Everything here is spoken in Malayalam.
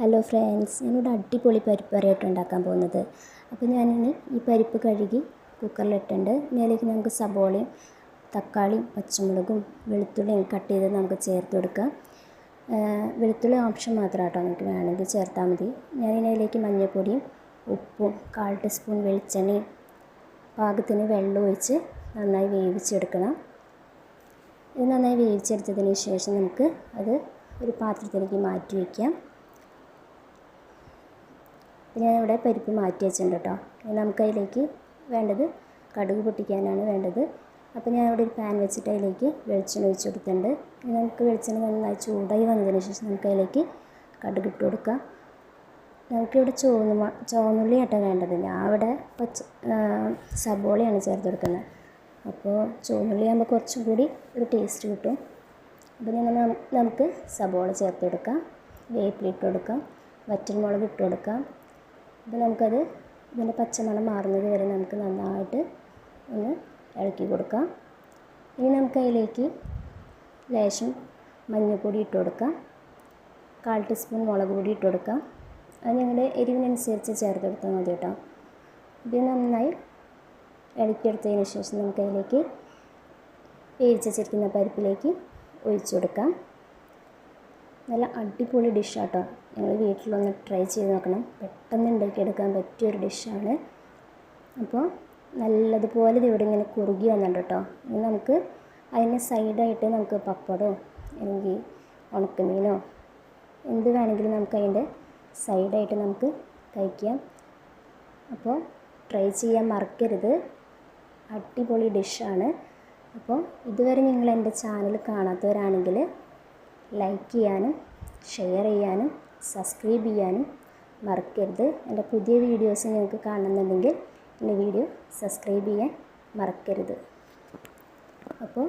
ഹലോ ഫ്രണ്ട്സ് ഞാനിവിടെ അടിപൊളി പരിപ്പ് കറിയായിട്ട് ഉണ്ടാക്കാൻ പോകുന്നത്. അപ്പോൾ ഞാനിനി ഈ പരിപ്പ് കഴുകി കുക്കറിലിട്ടുണ്ട് ഇതിലേക്ക് നമുക്ക് സബോളയും തക്കാളിയും പച്ചമുളകും വെളുത്തുള്ളിയും കട്ട് ചെയ്ത് നമുക്ക് ചേർത്ത് കൊടുക്കാം. വെളുത്തുള്ളി ഓപ്ഷൻ മാത്രം കേട്ടോ നമുക്ക് വേണമെങ്കിൽ ചേർത്താൽ മതി. ഞാനിതിലേക്ക് മഞ്ഞൾപ്പൊടിയും ഉപ്പും കാൽ ടീസ്പൂൺ വെളിച്ചെണ്ണയും പാകത്തിന് വെള്ളം ഒഴിച്ച് നന്നായി വേവിച്ചെടുക്കണം. ഇത് നന്നായി വേവിച്ചെടുത്തതിന് ശേഷം നമുക്ക് അത് ഒരു പാത്രത്തിലേക്ക് മാറ്റി വയ്ക്കാം. ഞാൻ ഇവിടെ പരിപ്പ് മാറ്റി വെച്ചിട്ടുണ്ട് കേട്ടോ. നമുക്ക് നമുക്കതിലേക്ക് വേണ്ടത് കടുക് പൊട്ടിക്കാനാണ് വേണ്ടത്. അപ്പോൾ ഞാൻ ഇവിടെ ഒരു പാൻ വെച്ചിട്ട് അതിലേക്ക് വെളിച്ചെണ്ണ ഒഴിച്ച് കൊടുത്തിട്ടുണ്ട്. നമുക്ക് വെളിച്ചെണ്ണ നന്നായി ചൂടായി വന്നതിന് ശേഷം നമുക്ക് അതിലേക്ക് കടുക് ഇട്ട് കൊടുക്കാം. നമുക്കിവിടെ ചുവന്ന ചുവന്നുള്ളി ആട്ടോ വേണ്ടത്. ഞാൻ അവിടെ പച്ച സബോളയാണ് ചേർത്ത് കൊടുക്കുന്നത്. അപ്പോൾ ചുവന്നുള്ളി ആകുമ്പോൾ കുറച്ചും കൂടി ഒരു ടേസ്റ്റ് കിട്ടും. അപ്പോൾ ഞാൻ നമുക്ക് സബോള ചേർത്ത് കൊടുക്കാം. വേപ്പിലിട്ട് കൊടുക്കാം. വറ്റൽമുളക് ഇട്ട് കൊടുക്കാം. അപ്പോൾ നമുക്കത് ഇതിന്റെ പച്ചമണം മാറുന്നത് വരെ നമുക്ക് നന്നായിട്ട് ഒന്ന് ഇളക്കി കൊടുക്കാം. ഇനി നമുക്ക് അതിലേക്ക് ലേശം മഞ്ഞൾപ്പൊടി ഇട്ട് കൊടുക്കാം. കാൽ ടീസ്പൂൺ മുളക് പൊടി ഇട്ട് കൊടുക്കാം. അത് ഞങ്ങളുടെ എരിവിനനുസരിച്ച് ചേർത്ത് കൊടുത്താൽ മതി കേട്ടോ. ഇത് നന്നായി ഇളക്കിയെടുത്തതിന് ശേഷം നമുക്കതിലേക്ക് വേവിച്ചിരിക്കുന്ന വേവിച്ച് വെച്ചിരിക്കുന്ന പരിപ്പിലേക്ക് ഒഴിച്ചു കൊടുക്കാം. നല്ല അടിപൊളി ഡിഷാട്ടോ നിങ്ങൾ വീട്ടിലൊന്ന് ട്രൈ ചെയ്ത് നോക്കണം. പെട്ടെന്ന് ഉണ്ടാക്കിയെടുക്കാൻ പറ്റിയൊരു ഡിഷാണ് അപ്പോൾ നല്ലതുപോലെ ഇവിടെ ഇങ്ങനെ കുറുകി വന്നിട്ടുണ്ട് കേട്ടോ ഇനി നമുക്ക് അതിന് സൈഡായിട്ട് നമുക്ക് പപ്പടമോ അല്ലെങ്കിൽ ഉണക്കമീനോ എന്ത് വേണമെങ്കിലും നമുക്ക് അതിന്റെ സൈഡായിട്ട് നമുക്ക് കഴിക്കാം. അപ്പോൾ ട്രൈ ചെയ്യാൻ മറക്കരുത്. അടിപൊളി ഡിഷാണ് അപ്പോൾ ഇതുവരെ നിങ്ങൾ എന്റെ ചാനൽ കാണാത്തവരാണെങ്കിൽ ലൈക്ക് ചെയ്യാനും ഷെയർ ചെയ്യാനും സബ്സ്ക്രൈബ് ചെയ്യാനും മറക്കരുത്. എന്റെ പുതിയ വീഡിയോസ് നിങ്ങൾക്ക് കാണുന്നുണ്ടെങ്കിൽ എന്റെ വീഡിയോ സബ്സ്ക്രൈബ് ചെയ്യാൻ മറക്കരുത്. അപ്പോൾ